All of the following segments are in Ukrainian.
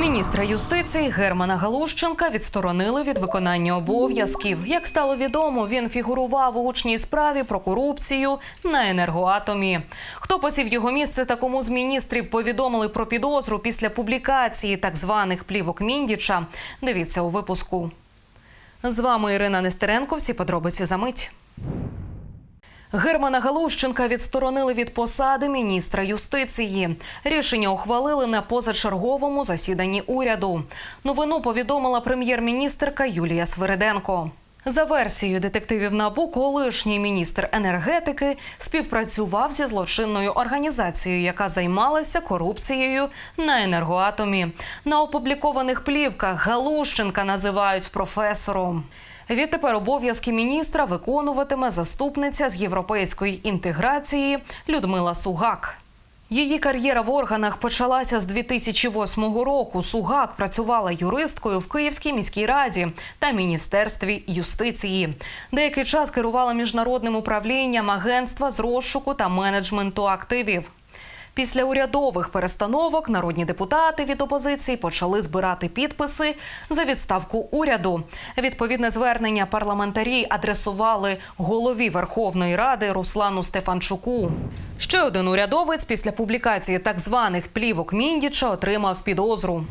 Міністра юстиції Германа Галущенка відсторонили від виконання обов'язків. Як стало відомо, він фігурував у гучній справі про корупцію на енергоатомі. Хто посів його місце та кому з міністрів повідомили про підозру після публікації так званих плівок Міндіча? Дивіться у випуску. З вами Ірина Нестеренко. Всі подробиці за мить. Германа Галущенка відсторонили від посади міністра юстиції. Рішення ухвалили на позачерговому засіданні уряду. Новину повідомила прем'єр-міністерка Юлія Свириденко. За версією детективів НАБУ, колишній міністр енергетики співпрацював зі злочинною організацією, яка займалася корупцією на енергоатомі. На опублікованих плівках Галущенка називають професором. Відтепер обов'язки міністра виконуватиме заступниця з європейської інтеграції Людмила Сугак. Її кар'єра в органах почалася з 2008 року. Сугак працювала юристкою в Київській міській раді та міністерстві юстиції. Деякий час керувала міжнародним управлінням агентства з розшуку та менеджменту активів. Після урядових перестановок народні депутати від опозиції почали збирати підписи за відставку уряду. Відповідне звернення парламентарі адресували голові Верховної Ради Руслану Стефанчуку. Ще один урядовець після публікації так званих плівок Міндіча отримав підозру.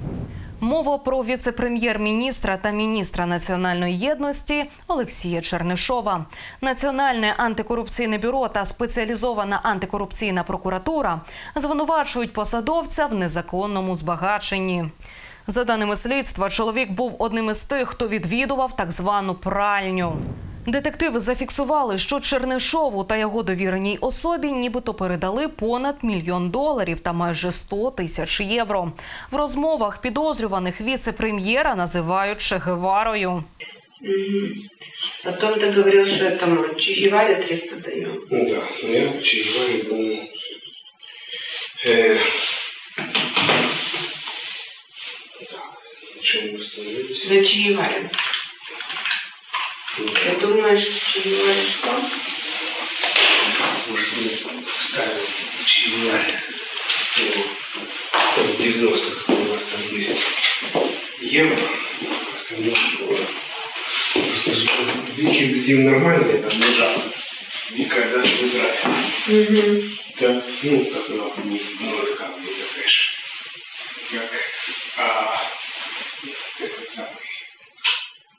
Мова про віце-прем'єр-міністра та міністра національної єдності Олексія Чернишова. Національне антикорупційне бюро та спеціалізована антикорупційна прокуратура звинувачують посадовця в незаконному збагаченні. За даними слідства, чоловік був одним із тих, хто відвідував так звану пральню. Детективи зафіксували, що Чернишову та його довіреній особі нібито передали понад мільйон доларів та майже 100 тисяч євро. В розмовах підозрюваних віце-прем'єра називають Чегеварою. Мгм. Потом ты говорил, что этому Чигеваре 300 даем. Ну да, но я чаевые думаю. Э, так, на чем мы остановились? На Чигеваре. Ну, Ты думаешь, Чигеваре что? Может, мы ставим чаевые 100, там, 90 у нас там есть евро, остальное доллар. Просто же Вики дадим нормальные, там лежат. Вика даст в. Угу. Да, ну, как она много камней за кэш. Как, а, этот самый,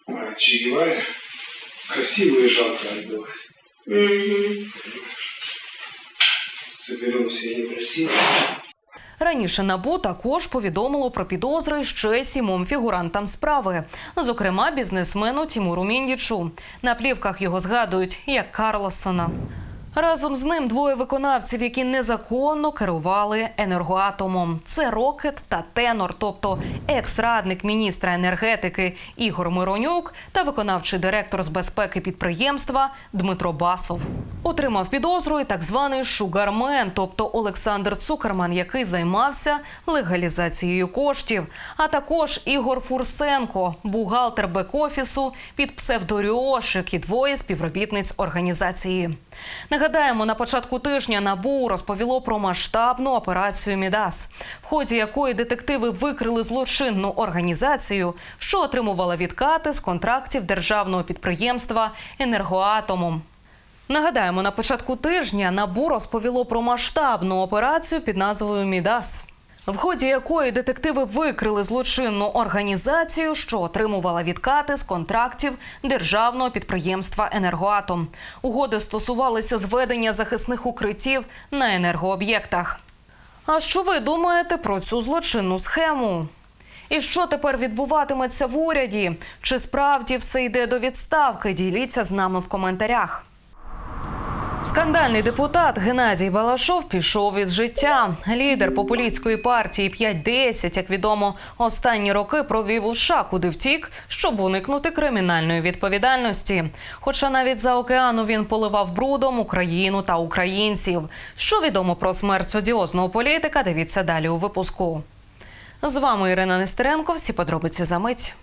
а, Че жалко отдавать. Угу. Соберемся и некрасиво. Раніше набу також повідомило про підозри ще сімом фігурантам справи, зокрема бізнесмену Тімуру Міндічу. На плівках його згадують як Карлосона. Разом з ним двоє виконавців, які незаконно керували енергоатомом. Це Рокет та Тенор, тобто екс-радник міністра енергетики Ігор Миронюк та виконавчий директор з безпеки підприємства Дмитро Басов. Отримав підозру і так званий шугармен, тобто Олександр Цукерман, який займався легалізацією коштів, а також Ігор Фурсенко, бухгалтер бек-офісу під псевдоріошик і двоє співробітниць організації. Нагадаємо, на початку тижня НАБУ розповіло про масштабну операцію Мідас, в ході якої детективи викрили злочинну організацію, що отримувала відкати з контрактів державного підприємства енергоатомом. Нагадаємо, на початку тижня НАБУ розповіло про масштабну операцію під назвою Мідас. В ході якої детективи викрили злочинну організацію, що отримувала відкати з контрактів державного підприємства Енергоатом. Угоди стосувалися зведення захисних укриттів на енергооб'єктах. А що ви думаєте про цю злочинну схему? І що тепер відбуватиметься в уряді? Чи справді все йде до відставки? Діліться з нами в коментарях. Скандальний депутат Геннадій Балашов пішов із життя. Лідер популістської партії 5-10, як відомо, останні роки провів у США, куди втік, щоб уникнути кримінальної відповідальності. Хоча навіть за океану він поливав брудом Україну та українців. Що відомо про смерть одіозного політика? Дивіться далі у випуску. З вами Ірина Нестеренко. Всі подробиці за мить.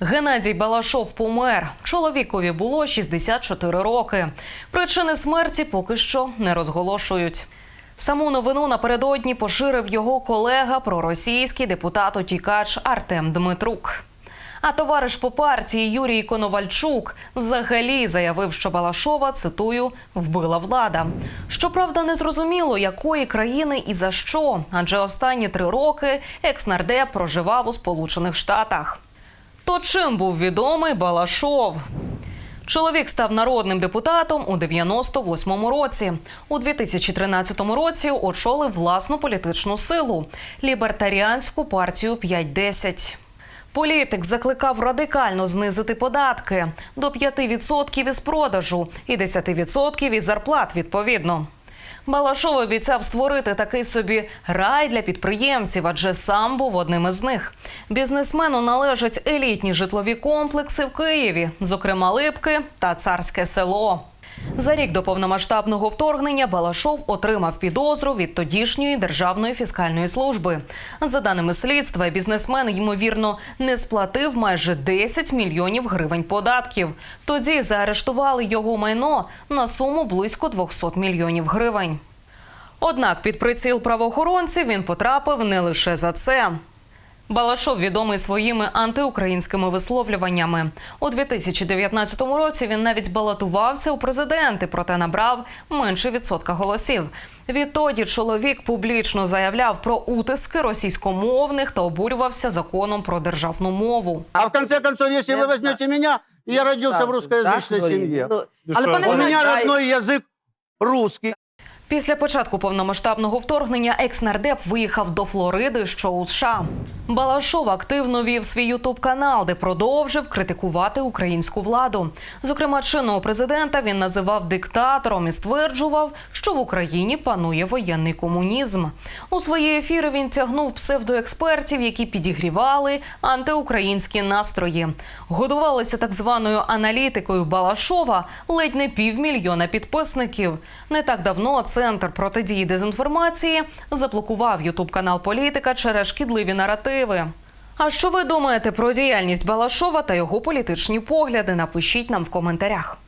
Геннадій Балашов помер. Чоловікові було 64 роки. Причини смерті поки що не розголошують. Саму новину напередодні поширив його колега проросійський депутат утікач Артем Дмитрук. А товариш по партії Юрій Коновальчук взагалі заявив, що Балашова цитую вбила влада. Щоправда, не зрозуміло, якої країни і за що, адже останні три роки екс-нардеп проживав у Сполучених Штатах. То чим був відомий Балашов? Чоловік став народним депутатом у 98-му році. У 2013 році очолив власну політичну силу лібертаріанську партію 5-10. Політик закликав радикально знизити податки до 5% із продажу і 10% із зарплат відповідно. Балашов обіцяв створити такий собі рай для підприємців, адже сам був одним із них. Бізнесмену належать елітні житлові комплекси в Києві, зокрема Липки та Царське село. За рік до повномасштабного вторгнення Балашов отримав підозру від тодішньої державної фіскальної служби. За даними слідства, бізнесмен ймовірно не сплатив майже 10 мільйонів гривень податків. Тоді заарештували його майно на суму близько 200 мільйонів гривень. Однак під приціл правоохоронців він потрапив не лише за це. Балашов відомий своїми антиукраїнськими висловлюваннями. У 2019 році він навіть балотувався у президенти, проте набрав менше відсотка голосів. Відтоді чоловік публічно заявляв про утиски російськомовних та обурювався законом про державну мову. А в конце концов, если вы возьмете меня, я родился в русскоязычной семье. Але пане У Геннадій, меня а- родной язык русский. Після початку повномасштабного вторгнення екс-нардеп виїхав до Флориди, що у США. Балашов активно вів свій ютуб канал, де продовжив критикувати українську владу. Зокрема, чинного президента він називав диктатором і стверджував, що в Україні панує воєнний комунізм. У свої ефіри він тягнув псевдоекспертів, які підігрівали антиукраїнські настрої. Годувалися так званою аналітикою Балашова ледь не півмільйона підписників. Не так давно центр протидії дезінформації заблокував ютуб канал політика через шкідливі наративи. А що ви думаєте про діяльність Балашова та його політичні погляди? Напишіть нам в коментарях.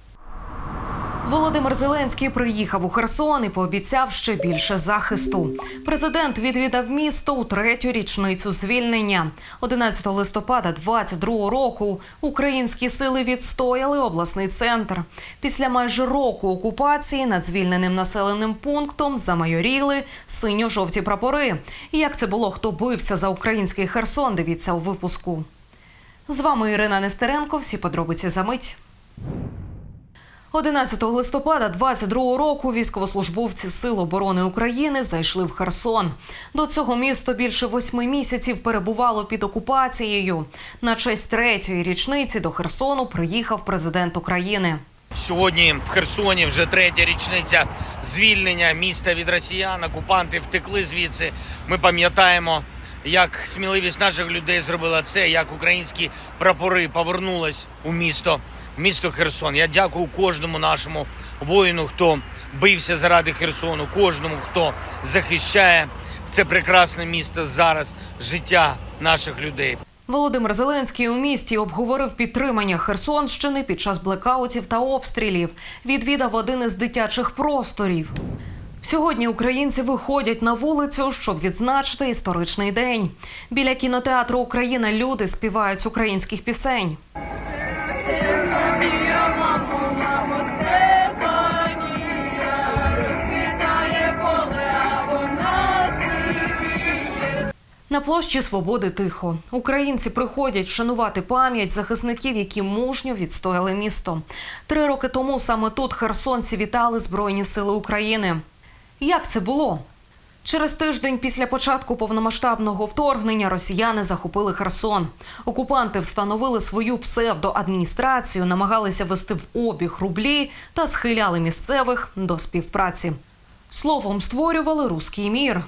Володимир Зеленський приїхав у Херсон і пообіцяв ще більше захисту. Президент відвідав місто у третю річницю звільнення. 11 листопада 22 року українські сили відстояли обласний центр. Після майже року окупації над звільненим населеним пунктом замайоріли синьо-жовті прапори. І як це було, хто бився за український Херсон? Дивіться у випуску. З вами Ірина Нестеренко. Всі подробиці за мить. 11 листопада 22 року військовослужбовці Сил оборони України зайшли в Херсон. До цього місто більше восьми місяців перебувало під окупацією. На честь третьої річниці до Херсону приїхав президент України. Сьогодні в Херсоні вже третя річниця звільнення міста від росіян. Окупанти втекли звідси. Ми пам'ятаємо, як сміливість наших людей зробила це, як українські прапори повернулись у місто, місто Херсон. Я дякую кожному нашому воїну, хто бився заради Херсону, кожному, хто захищає це прекрасне місто зараз, життя наших людей. Володимир Зеленський у місті обговорив підтримання Херсонщини під час блекаутів та обстрілів. Відвідав один із дитячих просторів. Сьогодні українці виходять на вулицю, щоб відзначити історичний день. Біля кінотеатру Україна люди співають українських пісень. На площі Свободи тихо. Українці приходять вшанувати пам'ять захисників, які мужньо відстояли місто. Три роки тому саме тут херсонці вітали Збройні Сили України. Як це було? Через тиждень після початку повномасштабного вторгнення росіяни захопили Херсон. Окупанти встановили свою псевдоадміністрацію, намагалися вести в обіг рублі та схиляли місцевих до співпраці. Словом, створювали руський мір.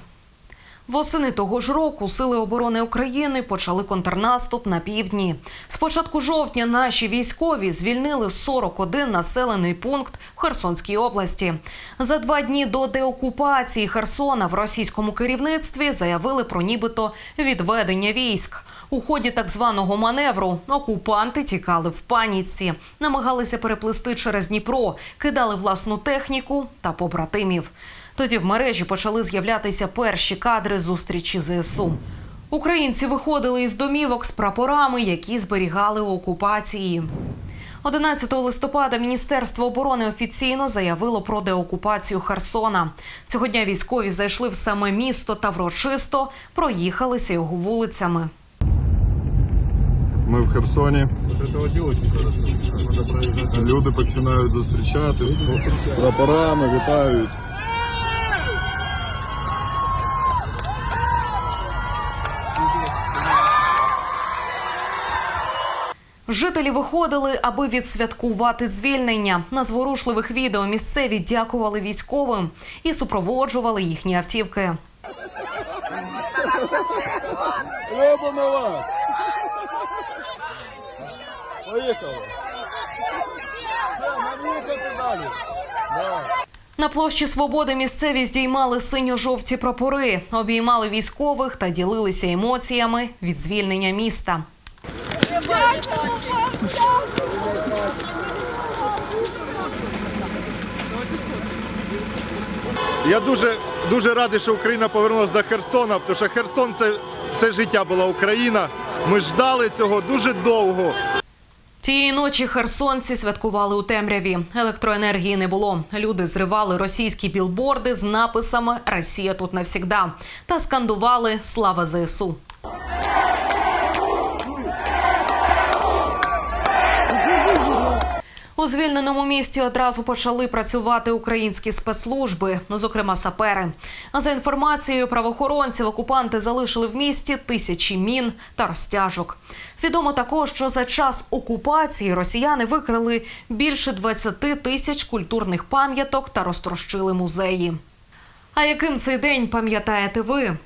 Восени того ж року Сили оборони України почали контрнаступ на півдні. З початку жовтня наші військові звільнили 41 населений пункт в Херсонській області. За два дні до деокупації Херсона в російському керівництві заявили про нібито відведення військ. У ході так званого маневру окупанти тікали в паніці, намагалися переплисти через Дніпро, кидали власну техніку та побратимів. Тоді в мережі почали з'являтися перші кадри зустрічі ЗСУ. Українці виходили із домівок з прапорами, які зберігали у окупації. 11 листопада Міністерство оборони офіційно заявило про деокупацію Херсона. Цього дня військові зайшли в саме місто та врочисто проїхалися його вулицями. Ми в Херсоні. Люди починають зустрічатись з прапорами, вітають. Жителі виходили, аби відсвяткувати звільнення. На зворушливих відео місцеві дякували військовим і супроводжували їхні автівки. Любимо вас! Поїхали! Все, далі! На площі свободи місцеві здіймали синьо-жовті прапори, обіймали військових та ділилися емоціями від звільнення міста. Я дуже дуже радий, що Україна повернулася до Херсона, тому що Херсон це все життя була Україна. Ми ждали цього дуже довго. Тієї ночі херсонці святкували у темряві. Електроенергії не було. Люди зривали російські білборди з написами Росія тут навсігда та скандували Слава ЗСУ. У звільненому місті одразу почали працювати українські спецслужби, ну, зокрема сапери. За інформацією правоохоронців, окупанти залишили в місті тисячі мін та розтяжок. Відомо також, що за час окупації росіяни викрили більше 20 тисяч культурних пам'яток та розтрощили музеї. А яким цей день пам'ятаєте ви?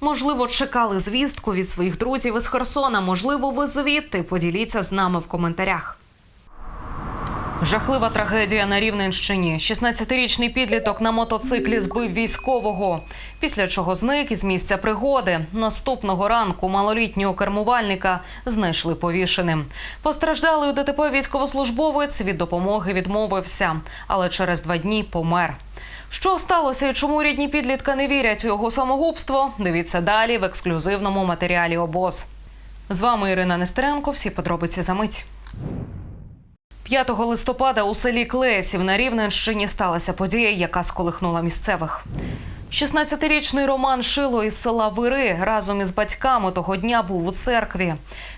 Можливо, чекали звістку від своїх друзів із Херсона. Можливо, ви звідти поділіться з нами в коментарях. Жахлива трагедія на Рівненщині. 16-річний підліток на мотоциклі збив військового, після чого зник із місця пригоди. Наступного ранку малолітнього кермувальника знайшли повішеним. Постраждалий у ДТП військовослужбовець від допомоги відмовився, але через два дні помер. Що сталося і чому рідні підлітка не вірять у його самогубство? Дивіться далі в ексклюзивному матеріалі обоз. З вами Ірина Нестеренко. Всі подробиці за мить. 5 листопада у селі Клесів на Рівненщині сталася подія, яка сколихнула місцевих. 16-річний Роман Шило із села Вири разом із батьками того дня був у церкві.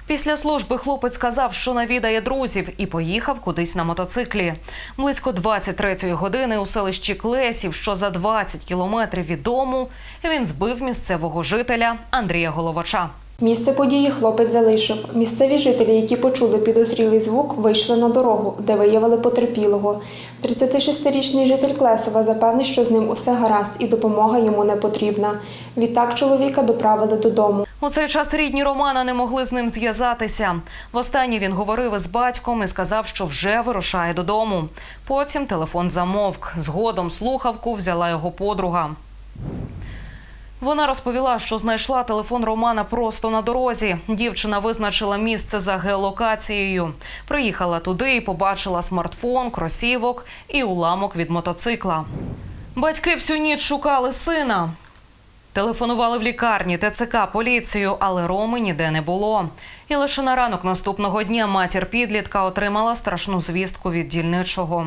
Після служби хлопець сказав, що навідає друзів, і поїхав кудись на мотоциклі. Близько 23-ї години у селищі Клесів, що за 20 кілометрів від дому, він збив місцевого жителя Андрія Головача. Місце події хлопець залишив. Місцеві жителі, які почули підозрілий звук, вийшли на дорогу, де виявили потерпілого. 36-річний житель Клесова запевнив, що з ним усе гаразд і допомога йому не потрібна. Відтак чоловіка доправили додому. У цей час рідні Романа не могли з ним зв'язатися. Востаннє він говорив із батьком і сказав, що вже вирушає додому. Потім телефон замовк. Згодом слухавку взяла його подруга. Вона розповіла, що знайшла телефон Романа просто на дорозі. Дівчина визначила місце за геолокацією. Приїхала туди і побачила смартфон, кросівок і уламок від мотоцикла. Батьки всю ніч шукали сина. Телефонували в лікарні, ТЦК, поліцію, але Роми ніде не було. І лише на ранок наступного дня матір підлітка отримала страшну звістку від дільничого.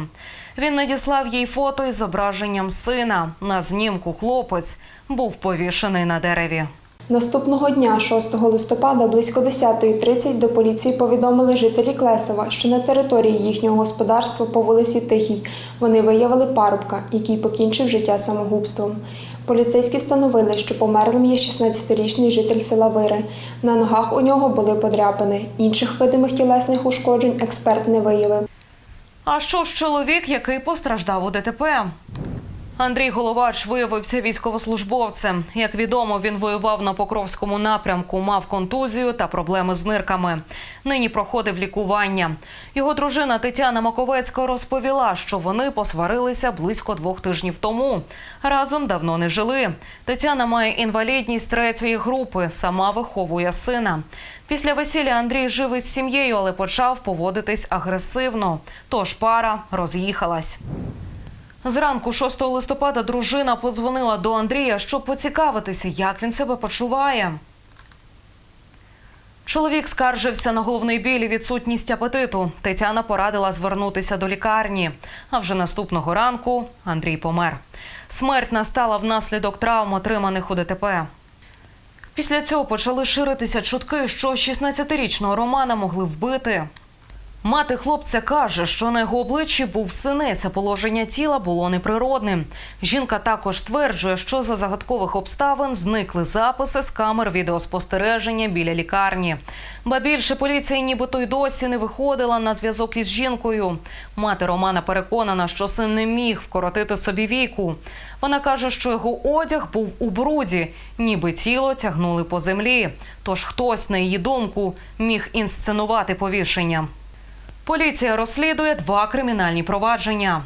Він надіслав їй фото із зображенням сина. На знімку хлопець був повішений на дереві. Наступного дня, 6 листопада, близько 10.30 до поліції повідомили жителі Клесова, що на території їхнього господарства по вулиці Тихій вони виявили парубка, який покінчив життя самогубством. Поліцейські встановили, що померлим є 16-річний житель села Вири. На ногах у нього були подряпини. Інших видимих тілесних ушкоджень експерт не виявив. А що ж чоловік, який постраждав у ДТП? Андрій Головач виявився військовослужбовцем. Як відомо, він воював на Покровському напрямку, мав контузію та проблеми з нирками. Нині проходив лікування. Його дружина Тетяна Маковецька розповіла, що вони посварилися близько двох тижнів тому. Разом давно не жили. Тетяна має інвалідність третьої групи, сама виховує сина. Після весілля Андрій жив із сім'єю, але почав поводитись агресивно. Тож пара роз'їхалась. Зранку 6 листопада дружина подзвонила до Андрія, щоб поцікавитися, як він себе почуває. Чоловік скаржився на головний біль і відсутність апетиту. Тетяна порадила звернутися до лікарні. А вже наступного ранку Андрій помер. Смерть настала внаслідок травм, отриманих у ДТП. Після цього почали ширитися чутки, що 16-річного Романа могли вбити. Мати хлопця каже, що на його обличчі був синець, а положення тіла було неприродним. Жінка також стверджує, що за загадкових обставин зникли записи з камер відеоспостереження біля лікарні. Ба більше поліція нібито й досі не виходила на зв'язок із жінкою. Мати Романа переконана, що син не міг вкоротити собі віку. Вона каже, що його одяг був у бруді, ніби тіло тягнули по землі. Тож хтось, на її думку, міг інсценувати повішення. Поліція розслідує два кримінальні провадження.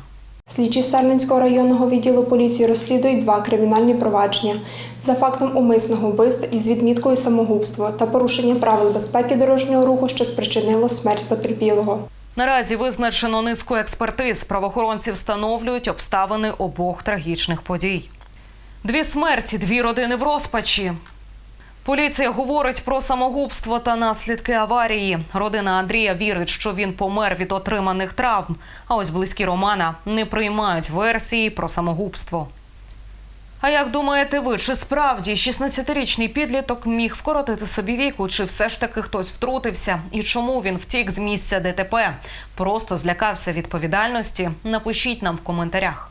Слідчі Сарненського районного відділу поліції розслідують два кримінальні провадження за фактом умисного вбивства із відміткою самогубство та порушення правил безпеки дорожнього руху, що спричинило смерть потерпілого. Наразі визначено низку експертиз. Правоохоронці встановлюють обставини обох трагічних подій. Дві смерті, дві родини в розпачі. Поліція говорить про самогубство та наслідки аварії. Родина Андрія вірить, що він помер від отриманих травм. А ось близькі Романа не приймають версії про самогубство. А як думаєте ви, чи справді 16-річний підліток міг вкоротити собі віку, чи все ж таки хтось втрутився? І чому він втік з місця ДТП? Просто злякався відповідальності? Напишіть нам в коментарях.